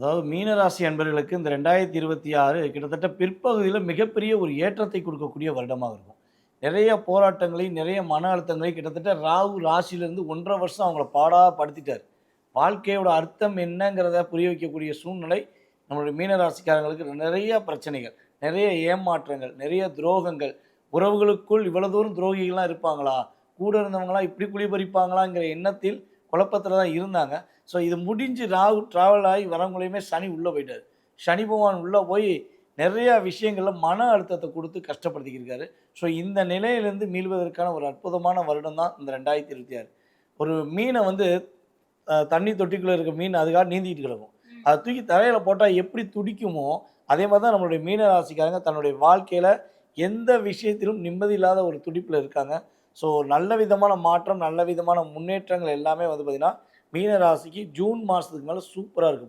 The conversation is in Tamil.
அதாவது மீனராசி அன்பர்களுக்கு இந்த ரெண்டாயிரத்தி இருபத்தி ஆறு கிட்டத்தட்ட பிற்பகுதியில் மிகப்பெரிய ஒரு ஏற்றத்தை கொடுக்கக்கூடிய வருடமாக இருக்கும். நிறைய போராட்டங்களையும் நிறைய மன அழுத்தங்களையும் கிட்டத்தட்ட ராகு ராசியிலேருந்து ஒன்றரை வருஷம் அவங்கள பாடா படுத்திட்டார். வாழ்க்கையோட அர்த்தம் என்னங்கிறத புரிய வைக்கக்கூடிய சூழ்நிலை நம்மளுடைய மீனராசிக்காரங்களுக்கு நிறைய பிரச்சனைகள் நிறைய ஏமாற்றங்கள் நிறைய துரோகங்கள். உறவுகளுக்குள் இவ்வளோ தூரம் துரோகிகள்லாம் இருப்பாங்களா? கூட இருந்தவங்களாம் இப்படி குளிபறிப்பாங்களாங்கிற எண்ணத்தில் குழப்பத்தில் தான் இருந்தாங்க. ஸோ இது முடிஞ்சு ராகு ட்ராவல் ஆகி வரவங்களையுமே சனி உள்ளே போயிட்டார். சனி பகவான் உள்ளே போய் நிறையா விஷயங்களில் மன அழுத்தத்தை கொடுத்து கஷ்டப்படுத்திக்கிருக்காரு. ஸோ இந்த நிலையிலேருந்து மீள்வதற்கான ஒரு அற்புதமான வருடம் தான் இந்த ரெண்டாயிரத்தி இருபத்தி ஆறு. ஒரு மீனை வந்து தண்ணி தொட்டிக்குள்ளே இருக்க மீன் அதுக்காக நீந்திட்டு கிடக்கும். அதை தூக்கி தரையில் போட்டால் எப்படி துடிக்குமோ அதே மாதிரி தான் நம்மளுடைய மீன ராசிக்காரங்க தன்னுடைய வாழ்க்கையில் எந்த விஷயத்திலும் நிம்மதி இல்லாத ஒரு துடிப்பில் இருக்காங்க. ஸோ நல்ல விதமான மாற்றம் நல்ல விதமான முன்னேற்றங்கள் எல்லாமே வந்து பார்த்திங்கன்னா மீன ராசிக்கு ஜூன் மாதத்துக்கு மேலே சூப்பராக இருக்கும்